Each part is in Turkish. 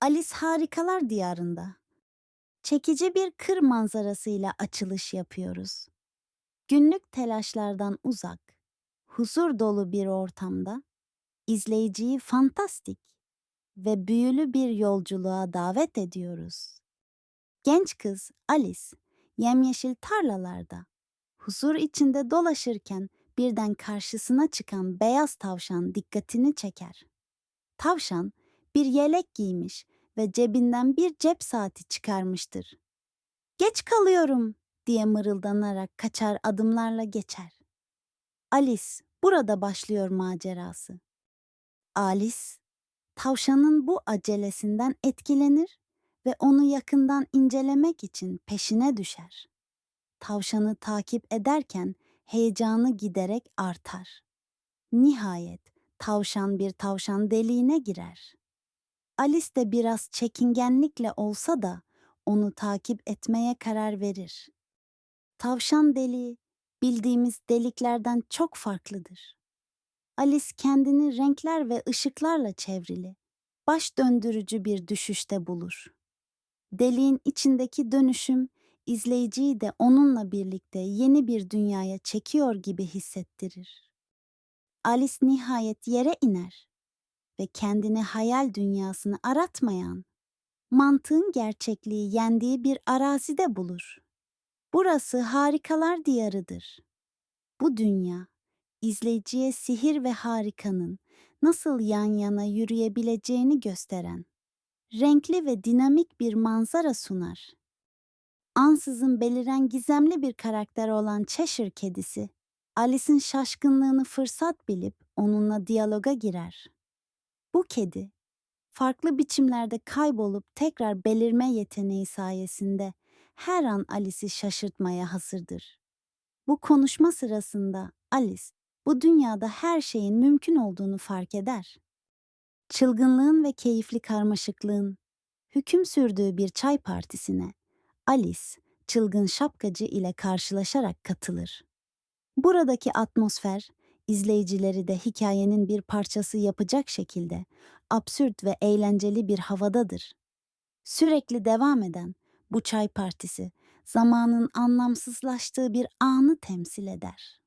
Alice Harikalar Diyarında. Çekici bir kır manzarasıyla açılış yapıyoruz. Günlük telaşlardan uzak, huzur dolu bir ortamda izleyiciyi fantastik ve büyülü bir yolculuğa davet ediyoruz. Genç kız Alice yemyeşil tarlalarda huzur içinde dolaşırken birden karşısına çıkan beyaz tavşan dikkatini çeker. Tavşan bir yelek giymiş ve cebinden bir cep saati çıkarmıştır. Geç kalıyorum diye mırıldanarak kaçar adımlarla geçer. Alice burada başlıyor macerası. Alice tavşanın bu acelesinden etkilenir ve onu yakından incelemek için peşine düşer. Tavşanı takip ederken heyecanı giderek artar. Nihayet tavşan bir tavşan deliğine girer. Alice de biraz çekingenlikle olsa da onu takip etmeye karar verir. Tavşan deliği bildiğimiz deliklerden çok farklıdır. Alice kendini renkler ve ışıklarla çevrili, baş döndürücü bir düşüşte bulur. Deliğin içindeki dönüşüm izleyiciyi de onunla birlikte yeni bir dünyaya çekiyor gibi hissettirir. Alice nihayet yere iner ve kendini hayal dünyasını aratmayan, mantığın gerçekliği yendiği bir arazide bulur. Burası harikalar diyarıdır. Bu dünya, izleyiciye sihir ve harikanın nasıl yan yana yürüyebileceğini gösteren, renkli ve dinamik bir manzara sunar. Ansızın beliren gizemli bir karakter olan Cheshire kedisi, Alice'in şaşkınlığını fırsat bilip onunla diyaloga girer. Bu kedi, farklı biçimlerde kaybolup tekrar belirme yeteneği sayesinde her an Alice'i şaşırtmaya hazırdır. Bu konuşma sırasında Alice, bu dünyada her şeyin mümkün olduğunu fark eder. Çılgınlığın ve keyifli karmaşıklığın hüküm sürdüğü bir çay partisine Alice, çılgın şapkacı ile karşılaşarak katılır. Buradaki atmosfer, izleyicileri de hikayenin bir parçası yapacak şekilde absürt ve eğlenceli bir havadadır. Sürekli devam eden bu çay partisi zamanın anlamsızlaştığı bir anı temsil eder.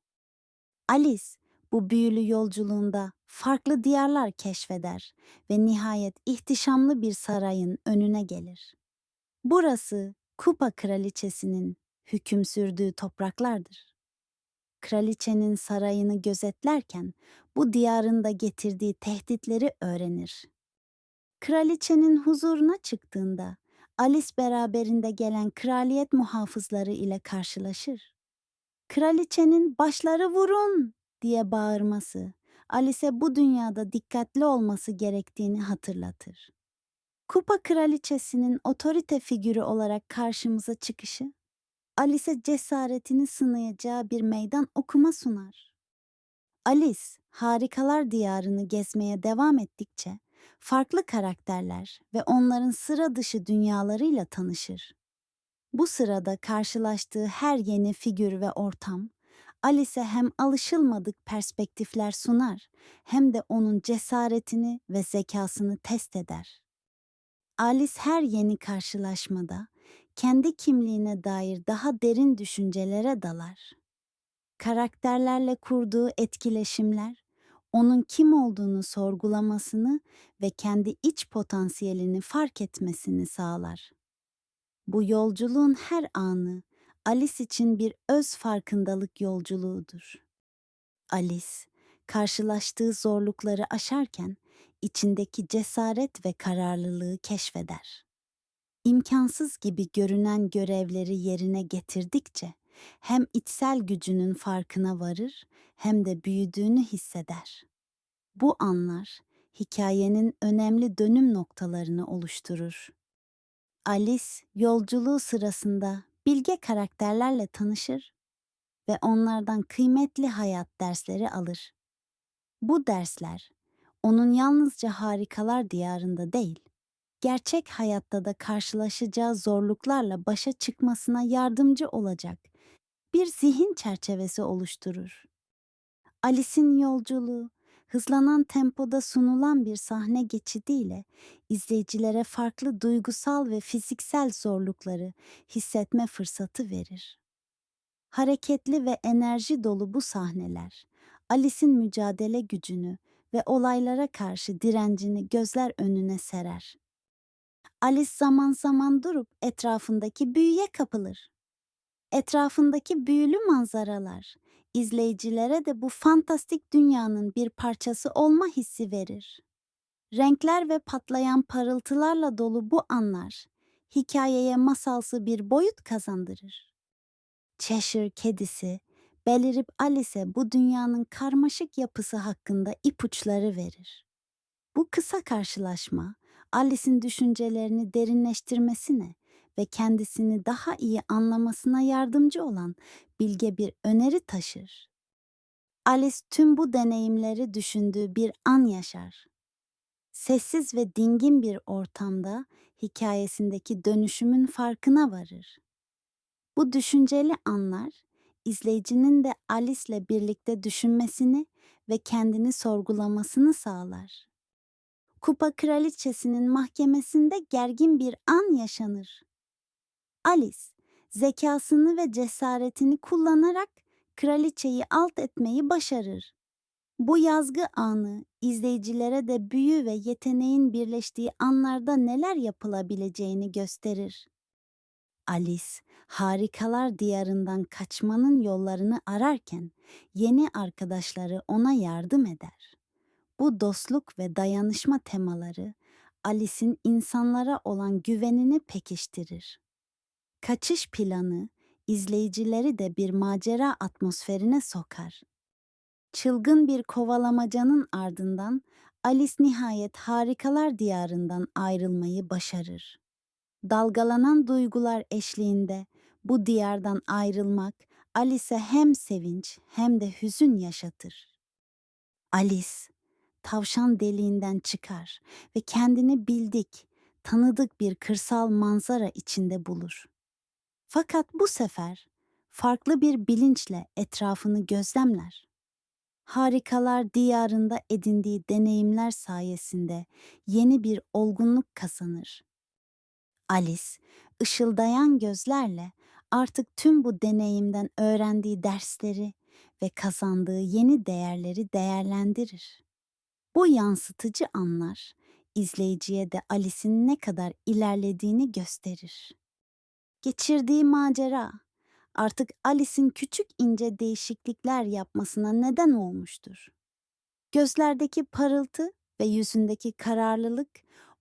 Alice bu büyülü yolculuğunda farklı diyarlar keşfeder ve nihayet ihtişamlı bir sarayın önüne gelir. Burası Kupa Kraliçesi'nin hüküm sürdüğü topraklardır. Kraliçenin sarayını gözetlerken bu diyarın da getirdiği tehditleri öğrenir. Kraliçenin huzuruna çıktığında Alice beraberinde gelen kraliyet muhafızları ile karşılaşır. Kraliçenin başları vurun diye bağırması Alice'e bu dünyada dikkatli olması gerektiğini hatırlatır. Kupa kraliçesinin otorite figürü olarak karşımıza çıkışı, Alice cesaretini sınayacağı bir meydan okuma sunar. Alice, harikalar diyarını gezmeye devam ettikçe, farklı karakterler ve onların sıra dışı dünyalarıyla tanışır. Bu sırada karşılaştığı her yeni figür ve ortam, Alice'e hem alışılmadık perspektifler sunar hem de onun cesaretini ve zekasını test eder. Alice her yeni karşılaşmada kendi kimliğine dair daha derin düşüncelere dalar. Karakterlerle kurduğu etkileşimler onun kim olduğunu sorgulamasını ve kendi iç potansiyelini fark etmesini sağlar. Bu yolculuğun her anı Alice için bir öz farkındalık yolculuğudur. Alice, karşılaştığı zorlukları aşarken içindeki cesaret ve kararlılığı keşfeder. İmkansız gibi görünen görevleri yerine getirdikçe hem içsel gücünün farkına varır hem de büyüdüğünü hisseder. Bu anlar hikayenin önemli dönüm noktalarını oluşturur. Alice yolculuğu sırasında bilge karakterlerle tanışır ve onlardan kıymetli hayat dersleri alır. Bu dersler onun yalnızca harikalar diyarında değil, gerçek hayatta da karşılaşacağı zorluklarla başa çıkmasına yardımcı olacak bir zihin çerçevesi oluşturur. Alice'in yolculuğu hızlanan tempoda sunulan bir sahne geçidiyle izleyicilere farklı duygusal ve fiziksel zorlukları hissetme fırsatı verir. Hareketli ve enerji dolu bu sahneler, Alice'in mücadele gücünü ve olaylara karşı direncini gözler önüne serer. Alice zaman zaman durup etrafındaki büyüye kapılır. Etrafındaki büyülü manzaralar izleyicilere de bu fantastik dünyanın bir parçası olma hissi verir. Renkler ve patlayan parıltılarla dolu bu anlar hikayeye masalsı bir boyut kazandırır. Cheshire kedisi belirip Alice'e bu dünyanın karmaşık yapısı hakkında ipuçları verir. Bu kısa karşılaşma Alice'in düşüncelerini derinleştirmesine ve kendisini daha iyi anlamasına yardımcı olan bilge bir öneri taşır. Alice tüm bu deneyimleri düşündüğü bir an yaşar. Sessiz ve dingin bir ortamda hikayesindeki dönüşümün farkına varır. Bu düşünceli anlar izleyicinin de Alice'le birlikte düşünmesini ve kendini sorgulamasını sağlar. Kupa Kraliçesi'nin mahkemesinde gergin bir an yaşanır. Alice, zekasını ve cesaretini kullanarak kraliçeyi alt etmeyi başarır. Bu yazgı anı izleyicilere de büyü ve yeteneğin birleştiği anlarda neler yapılabileceğini gösterir. Alice, harikalar diyarından kaçmanın yollarını ararken yeni arkadaşları ona yardım eder. Bu dostluk ve dayanışma temaları Alice'in insanlara olan güvenini pekiştirir. Kaçış planı izleyicileri de bir macera atmosferine sokar. Çılgın bir kovalamacanın ardından Alice nihayet harikalar diyarından ayrılmayı başarır. Dalgalanan duygular eşliğinde bu diyardan ayrılmak Alice'e hem sevinç hem de hüzün yaşatır. Alice tavşan deliğinden çıkar ve kendini bildik, tanıdık bir kırsal manzara içinde bulur. Fakat bu sefer farklı bir bilinçle etrafını gözlemler. Harikalar diyarında edindiği deneyimler sayesinde yeni bir olgunluk kazanır. Alice, ışıldayan gözlerle artık tüm bu deneyimden öğrendiği dersleri ve kazandığı yeni değerleri değerlendirir. Bu yansıtıcı anlar izleyiciye de Alice'in ne kadar ilerlediğini gösterir. Geçirdiği macera artık Alice'in küçük ince değişiklikler yapmasına neden olmuştur. Gözlerdeki parıltı ve yüzündeki kararlılık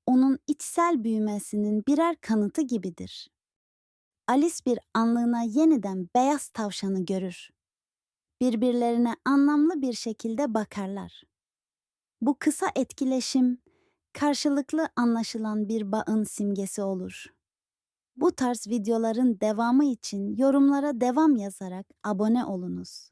onun içsel büyümesinin birer kanıtı gibidir. Alice bir anlığına yeniden beyaz tavşanı görür. Birbirlerine anlamlı bir şekilde bakarlar. Bu kısa etkileşim karşılıklı anlaşılan bir bağın simgesi olur. Bu tarz videoların devamı için yorumlara devam yazarak abone olunuz.